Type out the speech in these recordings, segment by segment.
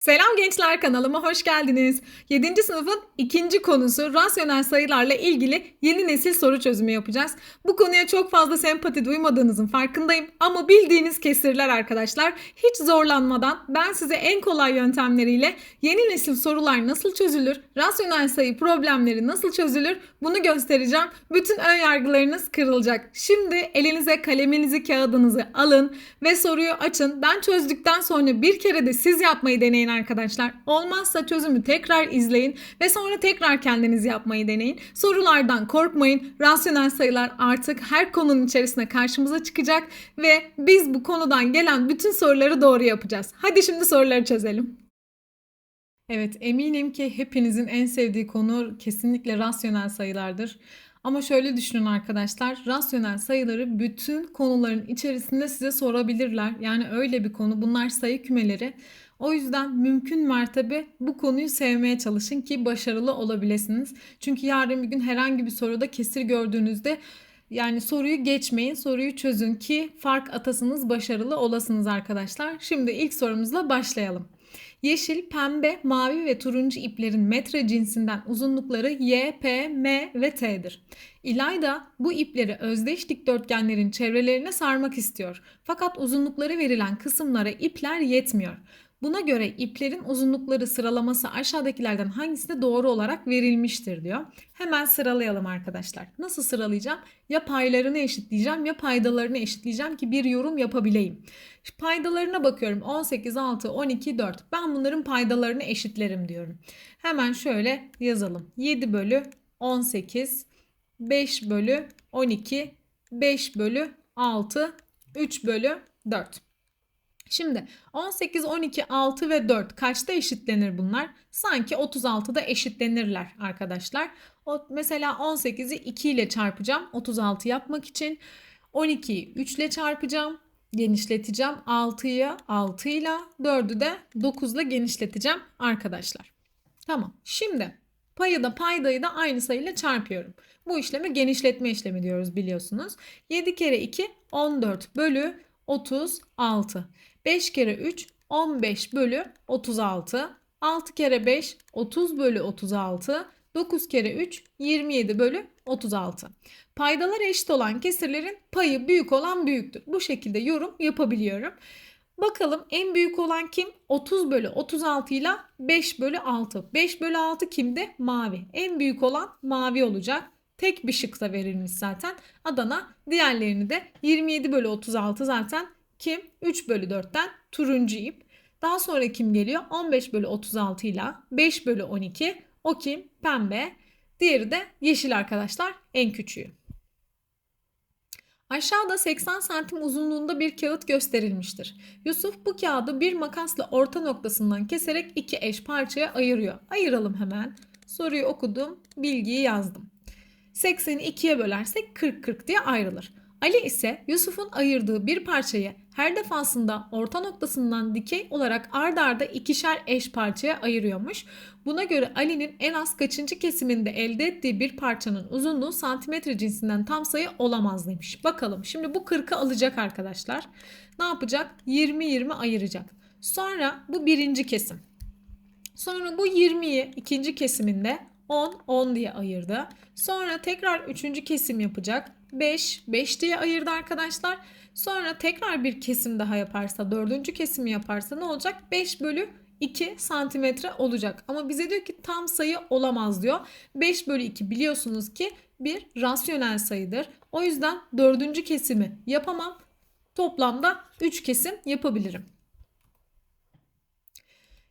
Selam gençler kanalıma hoş geldiniz. 7. sınıfın ikinci konusu rasyonel sayılarla ilgili yeni nesil soru çözümü yapacağız. Bu konuya çok fazla sempati duymadığınızın farkındayım ama bildiğiniz kesirler arkadaşlar. Hiç zorlanmadan ben size en kolay yöntemleriyle yeni nesil sorular nasıl çözülür, rasyonel sayı problemleri nasıl çözülür bunu göstereceğim. Bütün ön yargılarınız kırılacak. Şimdi elinize kaleminizi, kağıdınızı alın ve soruyu açın. Ben çözdükten sonra bir kere de siz yapmayı deneyin. Olmazsa çözümü tekrar izleyin ve sonra tekrar kendiniz yapmayı deneyin. Sorulardan korkmayın. Rasyonel sayılar artık her konunun içerisine karşımıza çıkacak ve biz bu konudan gelen bütün soruları doğru yapacağız. Hadi şimdi soruları çözelim. Evet, eminim ki hepinizin en sevdiği konu kesinlikle rasyonel sayılardır. Ama şöyle düşünün arkadaşlar, rasyonel sayıları bütün konuların içerisinde size sorabilirler. Yani öyle bir konu, bunlar sayı kümeleri. O yüzden mümkün mertebe bu konuyu sevmeye çalışın ki başarılı olabilirsiniz. Çünkü yarın bir gün herhangi bir soruda kesir gördüğünüzde yani soruyu geçmeyin, soruyu çözün ki fark atasınız, başarılı olasınız arkadaşlar. Şimdi ilk sorumuzla başlayalım. Yeşil, pembe, mavi ve turuncu iplerin metre cinsinden uzunlukları Y, P, M ve T'dir. İlayda bu ipleri özdeş dikdörtgenlerin çevrelerine sarmak istiyor. Fakat uzunlukları verilen kısımlara ipler yetmiyor. Buna göre iplerin uzunlukları sıralaması aşağıdakilerden hangisinde doğru olarak verilmiştir diyor. Hemen sıralayalım arkadaşlar. Nasıl sıralayacağım? Ya paylarını eşitleyeceğim ya paydalarını eşitleyeceğim ki bir yorum yapabileyim. Paydalarına bakıyorum. 18, 6, 12, 4. Ben bunların paydalarını eşitlerim diyorum. Hemen şöyle yazalım. 7 bölü 18, 5 bölü 12, 5 bölü 6, 3 bölü 4. Şimdi 18, 12, 6 ve 4 kaçta eşitlenir bunlar? Sanki 36'da eşitlenirler arkadaşlar. O, mesela 18'i 2 ile çarpacağım 36 yapmak için. 12'yi 3 ile çarpacağım genişleteceğim. 6'yı 6 ile 4'ü de 9 ile genişleteceğim arkadaşlar. Tamam. Şimdi payı da paydayı da aynı sayıyla çarpıyorum. Bu işleme genişletme işlemi diyoruz biliyorsunuz. 7 kere 2 14 bölü 36. 5 kere 3 15 bölü 36. 6 kere 5 30 bölü 36. 9 kere 3 27 bölü 36. Paydalar eşit olan kesirlerin payı büyük olan büyüktür. Bu şekilde yorum yapabiliyorum. Bakalım en büyük olan kim? 30 bölü 36 ile 5 bölü 6. 5 bölü 6 kimde? Mavi. En büyük olan mavi olacak. Tek bir şıkta verilmiş zaten. Adana diğerlerini de 27 bölü 36 zaten kim? 3 bölü 4'ten turuncu ip. Daha sonra kim geliyor? 15 bölü 36 ile 5 bölü 12. O kim? Pembe. Diğeri de yeşil arkadaşlar en küçüğü. Aşağıda 80 santim uzunluğunda bir kağıt gösterilmiştir. Yusuf bu kağıdı bir makasla orta noktasından keserek iki eş parçaya ayırıyor. Ayıralım hemen. Soruyu okudum, bilgiyi yazdım. 80'i ikiye bölersek 40-40 diye ayrılır. Ali ise Yusuf'un ayırdığı bir parçayı her defasında orta noktasından dikey olarak ard arda ikişer eş parçaya ayırıyormuş. Buna göre Ali'nin en az kaçıncı kesiminde elde ettiği bir parçanın uzunluğu santimetre cinsinden tam sayı olamaz demiş. Bakalım şimdi bu 40'ı alacak arkadaşlar. Ne yapacak? 20-20 ayıracak. Sonra bu birinci kesim. Sonra bu 20'yi ikinci kesiminde 10, 10 diye ayırdı. Sonra tekrar üçüncü kesim yapacak. 5, 5 diye ayırdı arkadaşlar. Sonra tekrar bir kesim daha yaparsa, dördüncü kesimi yaparsa ne olacak? 5 bölü 2 santimetre olacak. Ama bize diyor ki tam sayı olamaz diyor. 5 bölü 2 biliyorsunuz ki bir rasyonel sayıdır. O yüzden dördüncü kesimi yapamam. Toplamda 3 kesim yapabilirim.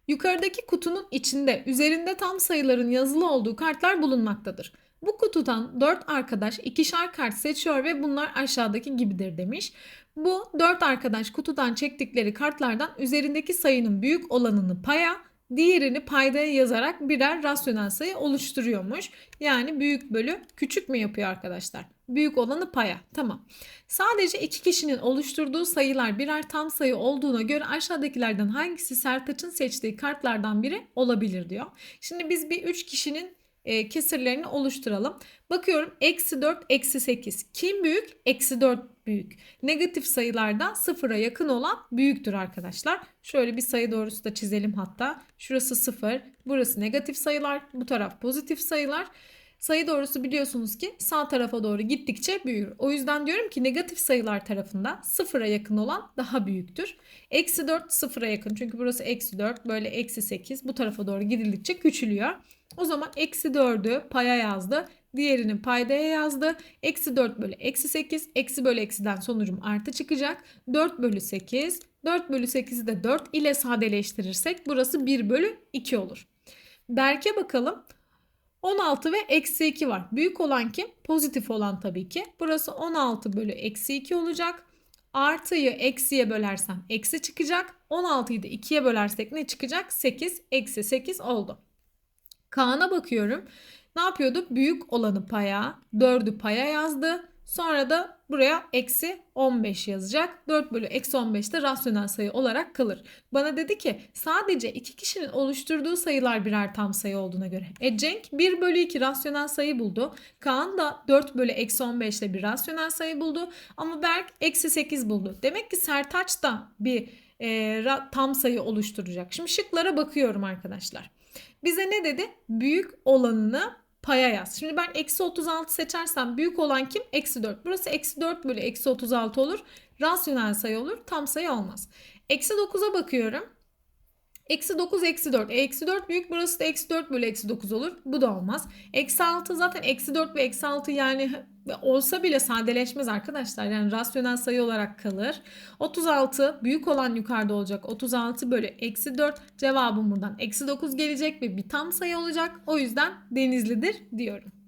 Yukarıdaki kutunun içinde üzerinde tam sayıların yazılı olduğu kartlar bulunmaktadır. Bu kutudan 4 arkadaş ikişer kart seçiyor ve bunlar aşağıdaki gibidir demiş. Bu 4 arkadaş kutudan çektikleri kartlardan üzerindeki sayının büyük olanını paya, diğerini paydaya yazarak birer rasyonel sayı oluşturuyormuş. Yani büyük bölü küçük mü yapıyor arkadaşlar? Büyük olanı paya. Tamam. Sadece iki kişinin oluşturduğu sayılar birer tam sayı olduğuna göre aşağıdakilerden hangisi Sertaç'ın seçtiği kartlardan biri olabilir diyor. Şimdi biz bir üç kişinin e, kesirlerini oluşturalım. Bakıyorum eksi 4, eksi 8. Kim büyük? Eksi 4 büyük. Negatif sayılardan sıfıra yakın olan büyüktür arkadaşlar. Şöyle bir sayı doğrusu da çizelim hatta. Şurası 0, burası negatif sayılar, bu taraf pozitif sayılar. Sayı doğrusu biliyorsunuz ki sağ tarafa doğru gittikçe büyür. O yüzden diyorum ki negatif sayılar tarafında sıfıra yakın olan daha büyüktür. Eksi 4 sıfıra yakın çünkü burası eksi 4 böyle eksi 8 bu tarafa doğru gidildikçe küçülüyor. O zaman eksi 4'ü paya yazdı. Diğerini paydaya yazdı. Eksi 4 bölü eksi 8. Eksi bölü eksiden sonucum artı çıkacak. 4 bölü 8. 4 bölü 8'i de 4 ile sadeleştirirsek burası 1 bölü 2 olur. Berke bakalım. 16 ve eksi 2 var. Büyük olan kim? Pozitif olan tabii ki. Burası 16 bölü eksi 2 olacak. Artıyı eksiye bölersem eksi çıkacak. 16'yı da 2'ye bölersek ne çıkacak? 8. Eksi 8 oldu. Kaan'a bakıyorum. Ne yapıyordu? Büyük olanı paya, 4'ü paya yazdı. Sonra da buraya eksi 15 yazacak. 4 bölü eksi 15 de rasyonel sayı olarak kalır. Bana dedi ki sadece iki kişinin oluşturduğu sayılar birer tam sayı olduğuna göre. E Cenk 1 bölü 2 rasyonel sayı buldu. Kaan da 4 bölü eksi 15 ile bir rasyonel sayı buldu. Ama Berk eksi 8 buldu. Demek ki Sertaç da bir e, tam sayı oluşturacak. Şimdi şıklara bakıyorum arkadaşlar. Bize ne dedi? Büyük olanını paya yaz. Şimdi ben eksi 36 seçersem büyük olan kim? Eksi 4. Burası eksi 4 bölü eksi 36 olur. Rasyonel sayı olur. Tam sayı olmaz. Eksi 9'a bakıyorum. Eksi 9 eksi 4. E, eksi 4 büyük burası da eksi 4 bölü eksi 9 olur. Bu da olmaz. Eksi 6 zaten eksi 4 ve eksi 6 yani olsa bile sadeleşmez arkadaşlar. Yani rasyonel sayı olarak kalır. 36 büyük olan yukarıda olacak. 36 bölü eksi 4 cevabım buradan eksi 9 gelecek ve bir tam sayı olacak. O yüzden denizlidir diyorum.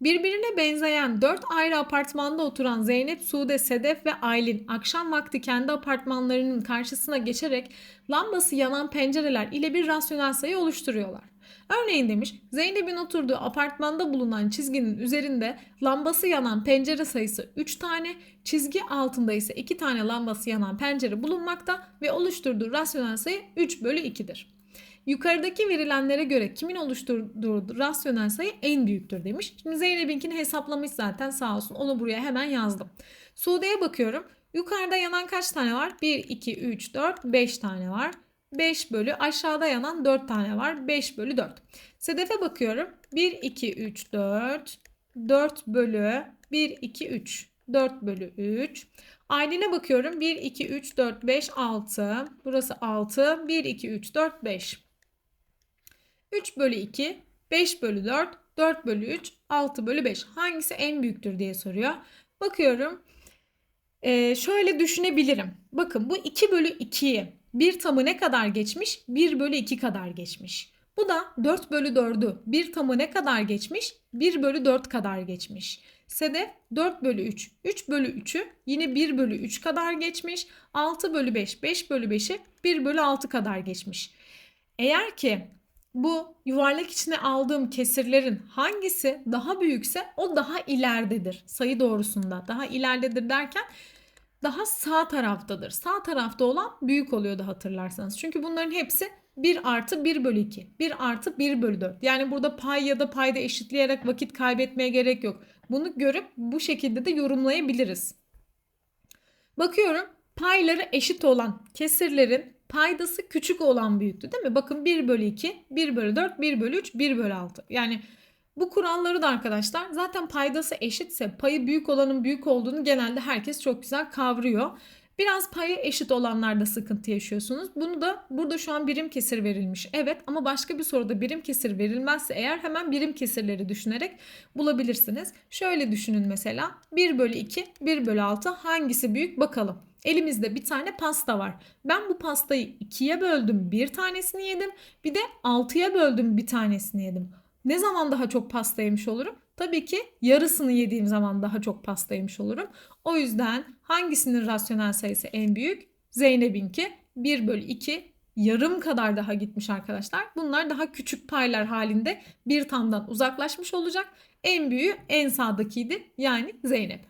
Birbirine benzeyen dört ayrı apartmanda oturan Zeynep, Sude, Sedef ve Aylin akşam vakti kendi apartmanlarının karşısına geçerek lambası yanan pencereler ile bir rasyonel sayı oluşturuyorlar. Örneğin demiş Zeynep'in oturduğu apartmanda bulunan çizginin üzerinde lambası yanan pencere sayısı 3 tane, çizgi altında ise 2 tane lambası yanan pencere bulunmakta ve oluşturduğu rasyonel sayı 3 bölü 2'dir. Yukarıdaki verilenlere göre kimin oluşturduğu rasyonel sayı en büyüktür demiş. Şimdi Zeynep'inkini hesaplamış zaten sağ olsun. Onu buraya hemen yazdım. Sude'ye bakıyorum. Yukarıda yanan kaç tane var? 1, 2, 3, 4, 5 tane var. 5 bölü aşağıda yanan 4 tane var. 5 bölü 4. Sedef'e bakıyorum. 1, 2, 3, 4. 4 bölü 1, 2, 3. 4 bölü 3. Aylin'e bakıyorum. 1, 2, 3, 4, 5, 6. Burası 6. 1, 2, 3, 4, 5. 3 bölü 2, 5 bölü 4, 4 bölü 3, 6 bölü 5. Hangisi en büyüktür diye soruyor. Bakıyorum. Ee, şöyle düşünebilirim. Bakın bu 2 bölü 2'yi bir tamı ne kadar geçmiş? 1 bölü 2 kadar geçmiş. Bu da 4 bölü 4'ü bir tamı ne kadar geçmiş? 1 bölü 4 kadar geçmiş. Sedef 4 bölü 3. 3 bölü 3'ü yine 1 bölü 3 kadar geçmiş. 6 bölü 5. 5 bölü 5'i 1 bölü 6 kadar geçmiş. Eğer ki bu yuvarlak içine aldığım kesirlerin hangisi daha büyükse o daha ileridedir. Sayı doğrusunda daha ileridedir derken daha sağ taraftadır. Sağ tarafta olan büyük oluyordu hatırlarsanız. Çünkü bunların hepsi 1 artı 1 bölü 2. 1 artı 1 bölü 4. Yani burada pay ya da payda eşitleyerek vakit kaybetmeye gerek yok. Bunu görüp bu şekilde de yorumlayabiliriz. Bakıyorum payları eşit olan kesirlerin paydası küçük olan büyüktü değil mi? Bakın 1 bölü 2, 1 bölü 4, 1 bölü 3, 1 bölü 6. Yani bu kuralları da arkadaşlar zaten paydası eşitse payı büyük olanın büyük olduğunu genelde herkes çok güzel kavruyor. Biraz payı eşit olanlarda sıkıntı yaşıyorsunuz. Bunu da burada şu an birim kesir verilmiş. Evet ama başka bir soruda birim kesir verilmezse eğer hemen birim kesirleri düşünerek bulabilirsiniz. Şöyle düşünün mesela 1 bölü 2, 1 bölü 6 hangisi büyük bakalım. Elimizde bir tane pasta var. Ben bu pastayı ikiye böldüm bir tanesini yedim. Bir de altıya böldüm bir tanesini yedim. Ne zaman daha çok pasta yemiş olurum? Tabii ki yarısını yediğim zaman daha çok pasta yemiş olurum. O yüzden hangisinin rasyonel sayısı en büyük? Zeynep'inki 1 bölü 2 yarım kadar daha gitmiş arkadaşlar. Bunlar daha küçük paylar halinde bir tamdan uzaklaşmış olacak. En büyüğü en sağdakiydi yani Zeynep.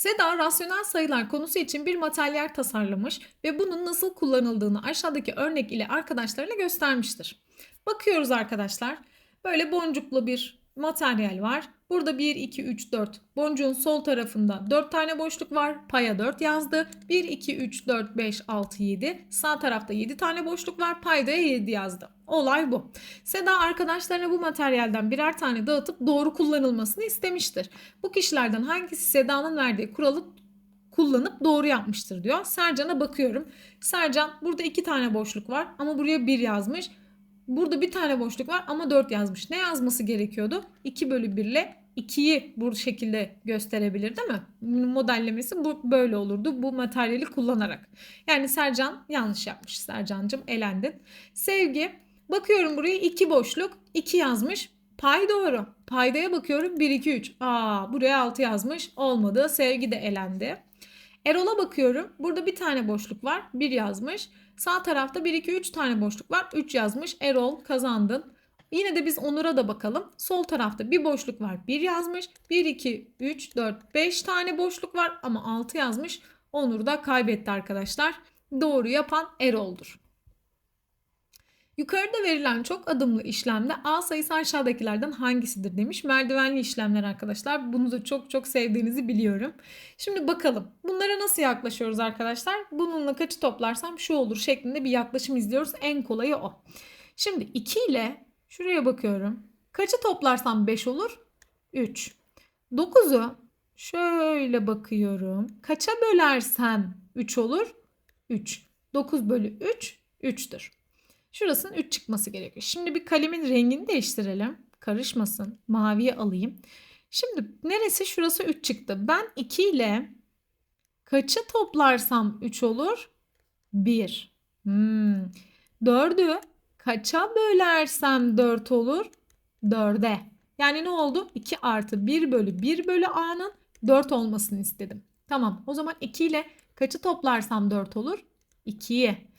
Seda rasyonel sayılar konusu için bir materyal tasarlamış ve bunun nasıl kullanıldığını aşağıdaki örnek ile arkadaşlarına göstermiştir. Bakıyoruz arkadaşlar. Böyle boncuklu bir materyal var. Burada 1, 2, 3, 4. Boncuğun sol tarafında 4 tane boşluk var. Paya 4 yazdı. 1, 2, 3, 4, 5, 6, 7. Sağ tarafta 7 tane boşluk var. Paydaya 7 yazdı. Olay bu. Seda arkadaşlarına bu materyalden birer tane dağıtıp doğru kullanılmasını istemiştir. Bu kişilerden hangisi Seda'nın verdiği kuralı kullanıp doğru yapmıştır diyor. Sercan'a bakıyorum. Sercan burada iki tane boşluk var ama buraya 1 yazmış. Burada bir tane boşluk var ama 4 yazmış. Ne yazması gerekiyordu? 2 bölü 1 ile 2'yi bu şekilde gösterebilir değil mi? Modellemesi bu böyle olurdu bu materyali kullanarak. Yani Sercan yanlış yapmış. Sercan'cım elendin. Sevgi bakıyorum buraya 2 boşluk 2 yazmış. Pay doğru. Paydaya bakıyorum 1 2 3. Aa buraya 6 yazmış. Olmadı. Sevgi de elendi. Erol'a bakıyorum. Burada bir tane boşluk var. 1 yazmış. Sağ tarafta 1 2 3 tane boşluk var. 3 yazmış. Erol kazandın. Yine de biz Onur'a da bakalım. Sol tarafta bir boşluk var. 1 yazmış. 1 2 3 4 5 tane boşluk var ama 6 yazmış. Onur da kaybetti arkadaşlar. Doğru yapan Erol'dur. Yukarıda verilen çok adımlı işlemde A sayısı aşağıdakilerden hangisidir demiş. Merdivenli işlemler arkadaşlar. Bunu da çok çok sevdiğinizi biliyorum. Şimdi bakalım. Bunlara nasıl yaklaşıyoruz arkadaşlar? Bununla kaçı toplarsam şu olur şeklinde bir yaklaşım izliyoruz. En kolayı o. Şimdi 2 ile şuraya bakıyorum. Kaçı toplarsam 5 olur? 3. 9'u şöyle bakıyorum. Kaça bölersem 3 olur? 3. 9 bölü 3 3'tür. Şurasının 3 çıkması gerekiyor. Şimdi bir kalemin rengini değiştirelim. Karışmasın. Maviye alayım. Şimdi neresi? Şurası 3 çıktı. Ben 2 ile kaçı toplarsam 3 olur? 1. Hmm. 4'ü kaça bölersem 4 olur? 4'e. Yani ne oldu? 2 artı 1 bölü 1 bölü a'nın 4 olmasını istedim. Tamam o zaman 2 ile kaçı toplarsam 4 olur? 2'yi.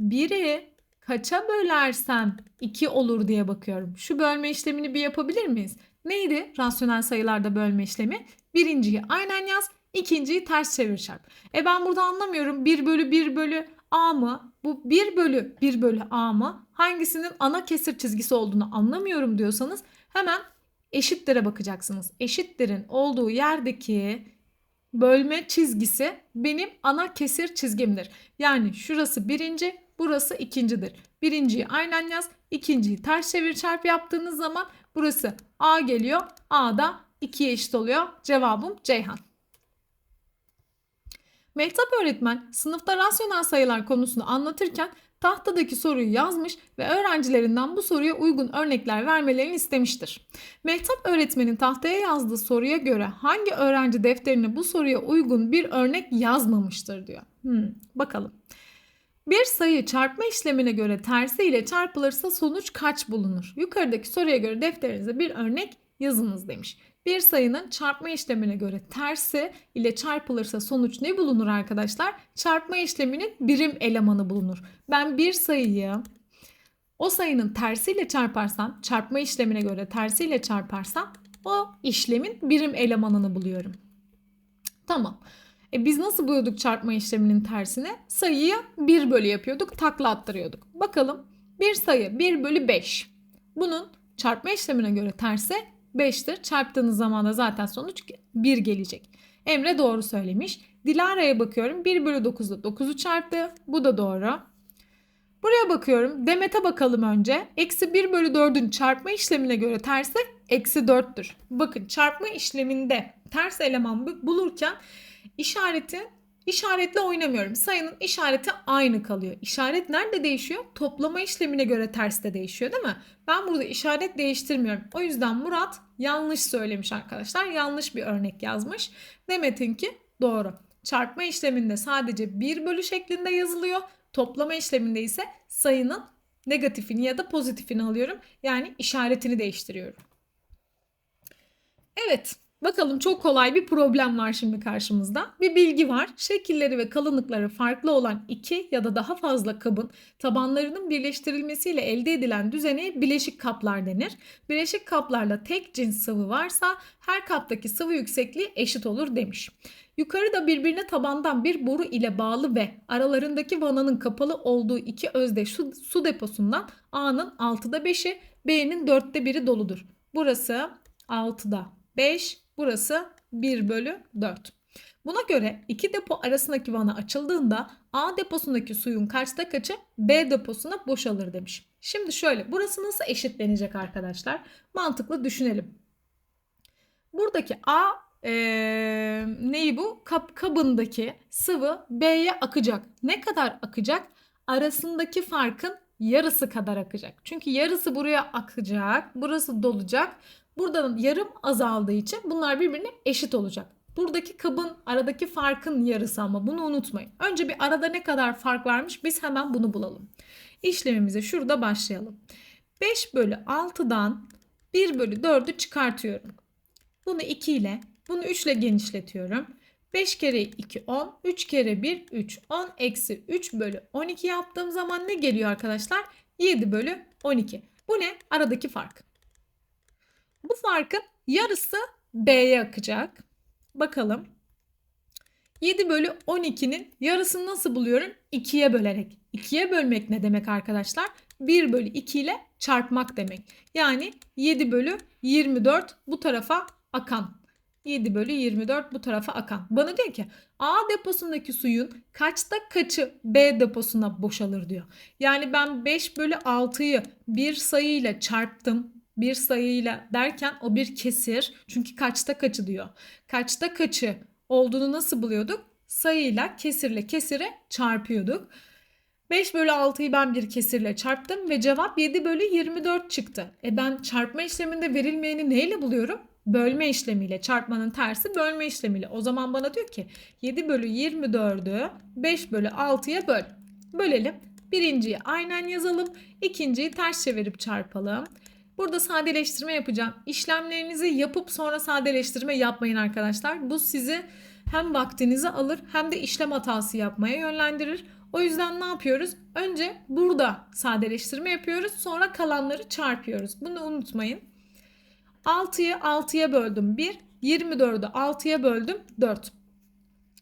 1'i kaça bölersem 2 olur diye bakıyorum. Şu bölme işlemini bir yapabilir miyiz? Neydi rasyonel sayılarda bölme işlemi? Birinciyi aynen yaz, ikinciyi ters çevir çarp. E ben burada anlamıyorum 1 bölü 1 bölü a mı? Bu 1 bölü 1 bölü a mı? Hangisinin ana kesir çizgisi olduğunu anlamıyorum diyorsanız hemen eşittir'e bakacaksınız. Eşittir'in olduğu yerdeki bölme çizgisi benim ana kesir çizgimdir. Yani şurası birinci, burası ikincidir. Birinciyi aynen yaz, ikinciyi ters çevir çarp yaptığınız zaman burası A geliyor. A da 2'ye eşit oluyor. Cevabım Ceyhan. Mehtap öğretmen sınıfta rasyonel sayılar konusunu anlatırken tahtadaki soruyu yazmış ve öğrencilerinden bu soruya uygun örnekler vermelerini istemiştir. Mehtap öğretmenin tahtaya yazdığı soruya göre hangi öğrenci defterine bu soruya uygun bir örnek yazmamıştır diyor. Hmm, bakalım. Bir sayı çarpma işlemine göre tersi ile çarpılırsa sonuç kaç bulunur? Yukarıdaki soruya göre defterinize bir örnek yazınız demiş. Bir sayının çarpma işlemine göre tersi ile çarpılırsa sonuç ne bulunur arkadaşlar? Çarpma işleminin birim elemanı bulunur. Ben bir sayıyı o sayının tersiyle çarparsam, çarpma işlemine göre tersiyle çarparsam o işlemin birim elemanını buluyorum. Tamam. E biz nasıl buluyorduk çarpma işleminin tersini? Sayıyı 1 bölü yapıyorduk, takla attırıyorduk. Bakalım bir sayı 1 bölü 5. Bunun çarpma işlemine göre tersi 5'tir. Çarptığınız zaman da zaten sonuç 1 gelecek. Emre doğru söylemiş. Dilara'ya bakıyorum. 1 bölü 9'da 9'u çarptı. Bu da doğru. Buraya bakıyorum. Demet'e bakalım önce. Eksi 1 bölü 4'ün çarpma işlemine göre tersi eksi 4'tür. Bakın çarpma işleminde ters eleman bulurken işareti işaretle oynamıyorum. Sayının işareti aynı kalıyor. İşaret nerede değişiyor? Toplama işlemine göre ters de değişiyor değil mi? Ben burada işaret değiştirmiyorum. O yüzden Murat yanlış söylemiş arkadaşlar. Yanlış bir örnek yazmış. Demet'inki doğru. Çarpma işleminde sadece 1 bölü şeklinde yazılıyor. Toplama işleminde ise sayının negatifini ya da pozitifini alıyorum. Yani işaretini değiştiriyorum. Evet, Bakalım çok kolay bir problem var şimdi karşımızda. Bir bilgi var. Şekilleri ve kalınlıkları farklı olan iki ya da daha fazla kabın tabanlarının birleştirilmesiyle elde edilen düzene bileşik kaplar denir. Bileşik kaplarla tek cins sıvı varsa her kaptaki sıvı yüksekliği eşit olur demiş. Yukarıda birbirine tabandan bir boru ile bağlı ve aralarındaki vananın kapalı olduğu iki özdeş su, su deposundan A'nın 6'da 5'i, B'nin 4'te 1'i doludur. Burası 6'da 5, burası 1 bölü 4. Buna göre iki depo arasındaki vana açıldığında A deposundaki suyun kaçta kaçı B deposuna boşalır demiş. Şimdi şöyle burası nasıl eşitlenecek arkadaşlar? Mantıklı düşünelim. Buradaki A ee, neyi bu? Kap kabındaki sıvı B'ye akacak. Ne kadar akacak? Arasındaki farkın yarısı kadar akacak. Çünkü yarısı buraya akacak. Burası dolacak. Buradan yarım azaldığı için bunlar birbirine eşit olacak. Buradaki kabın aradaki farkın yarısı ama bunu unutmayın. Önce bir arada ne kadar fark varmış biz hemen bunu bulalım. İşlemimize şurada başlayalım. 5 bölü 6'dan 1 bölü 4'ü çıkartıyorum. Bunu 2 ile bunu 3 ile genişletiyorum. 5 kere 2 10, 3 kere 1 3, 10 eksi 3 bölü 12 yaptığım zaman ne geliyor arkadaşlar? 7 bölü 12. Bu ne? Aradaki fark. Bu farkın yarısı B'ye akacak. Bakalım. 7 bölü 12'nin yarısını nasıl buluyorum? 2'ye bölerek. 2'ye bölmek ne demek arkadaşlar? 1 bölü 2 ile çarpmak demek. Yani 7 bölü 24 bu tarafa akan 7 bölü 24 bu tarafa akan. Bana diyor ki A deposundaki suyun kaçta kaçı B deposuna boşalır diyor. Yani ben 5 bölü 6'yı bir sayıyla çarptım. Bir sayıyla derken o bir kesir. Çünkü kaçta kaçı diyor. Kaçta kaçı olduğunu nasıl buluyorduk? Sayıyla kesirle kesire çarpıyorduk. 5 bölü 6'yı ben bir kesirle çarptım ve cevap 7 bölü 24 çıktı. E ben çarpma işleminde verilmeyeni neyle buluyorum? Bölme işlemiyle çarpmanın tersi bölme işlemiyle. O zaman bana diyor ki 7 bölü 24'ü 5 bölü 6'ya böl. Bölelim. Birinciyi aynen yazalım. İkinciyi ters çevirip çarpalım. Burada sadeleştirme yapacağım. İşlemlerinizi yapıp sonra sadeleştirme yapmayın arkadaşlar. Bu sizi hem vaktinizi alır hem de işlem hatası yapmaya yönlendirir. O yüzden ne yapıyoruz? Önce burada sadeleştirme yapıyoruz. Sonra kalanları çarpıyoruz. Bunu unutmayın. 6'yı 6'ya böldüm 1. 24'ü 6'ya böldüm 4.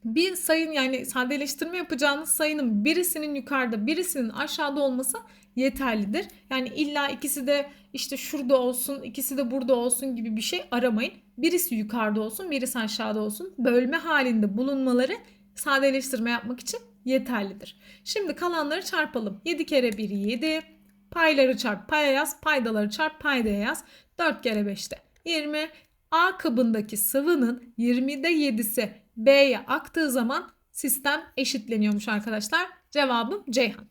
Bir sayın yani sadeleştirme yapacağınız sayının birisinin yukarıda birisinin aşağıda olması yeterlidir. Yani illa ikisi de işte şurada olsun ikisi de burada olsun gibi bir şey aramayın. Birisi yukarıda olsun birisi aşağıda olsun. Bölme halinde bulunmaları sadeleştirme yapmak için yeterlidir. Şimdi kalanları çarpalım. 7 kere 1 7. Payları çarp paya yaz. Paydaları çarp paydaya yaz. 4 kere 5'te 20. A kabındaki sıvının 20'de 7'si B'ye aktığı zaman sistem eşitleniyormuş arkadaşlar. Cevabım Ceyhan.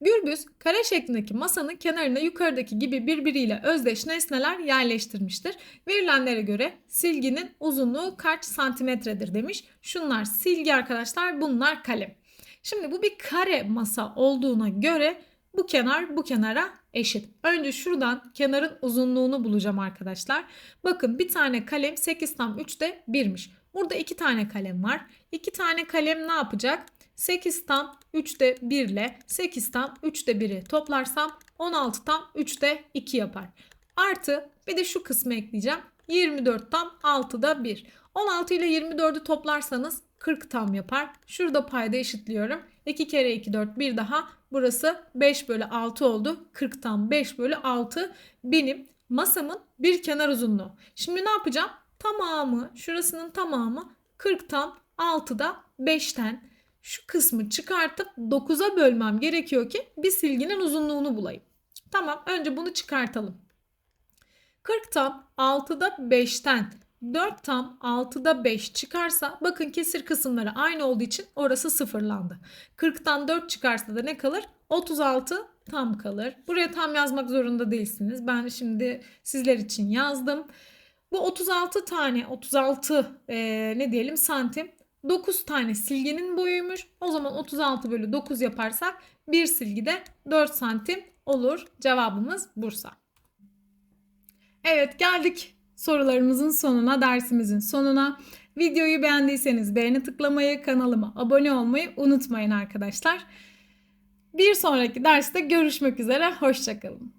Gürbüz kare şeklindeki masanın kenarına yukarıdaki gibi birbiriyle özdeş nesneler yerleştirmiştir. Verilenlere göre silginin uzunluğu kaç santimetredir demiş. Şunlar silgi arkadaşlar bunlar kalem. Şimdi bu bir kare masa olduğuna göre bu kenar bu kenara eşit. Önce şuradan kenarın uzunluğunu bulacağım arkadaşlar. Bakın bir tane kalem 8 tam 3'te 1'miş. Burada 2 tane kalem var. 2 tane kalem ne yapacak? 8 tam 3'te 1 ile 8 tam 3'te 1'i toplarsam 16 tam 3'te 2 yapar. Artı bir de şu kısmı ekleyeceğim. 24 tam 6'da 1. 16 ile 24'ü toplarsanız 40 tam yapar. Şurada payda eşitliyorum. 2 kere 2 4 bir daha. Burası 5 bölü 6 oldu. 40 tam 5 bölü 6 benim masamın bir kenar uzunluğu. Şimdi ne yapacağım? Tamamı şurasının tamamı 40 tam 6'da 5'ten şu kısmı çıkartıp 9'a bölmem gerekiyor ki bir silginin uzunluğunu bulayım. Tamam önce bunu çıkartalım. 40 tam 6'da 5'ten 4 tam 6'da 5 çıkarsa bakın kesir kısımları aynı olduğu için orası sıfırlandı. 40'tan 4 çıkarsa da ne kalır? 36 tam kalır. Buraya tam yazmak zorunda değilsiniz. Ben şimdi sizler için yazdım. Bu 36 tane 36 e, ne diyelim santim 9 tane silginin boyuymuş. O zaman 36 bölü 9 yaparsak bir silgide 4 santim olur. Cevabımız Bursa. Evet geldik sorularımızın sonuna, dersimizin sonuna. Videoyu beğendiyseniz beğeni tıklamayı, kanalıma abone olmayı unutmayın arkadaşlar. Bir sonraki derste görüşmek üzere. Hoşçakalın.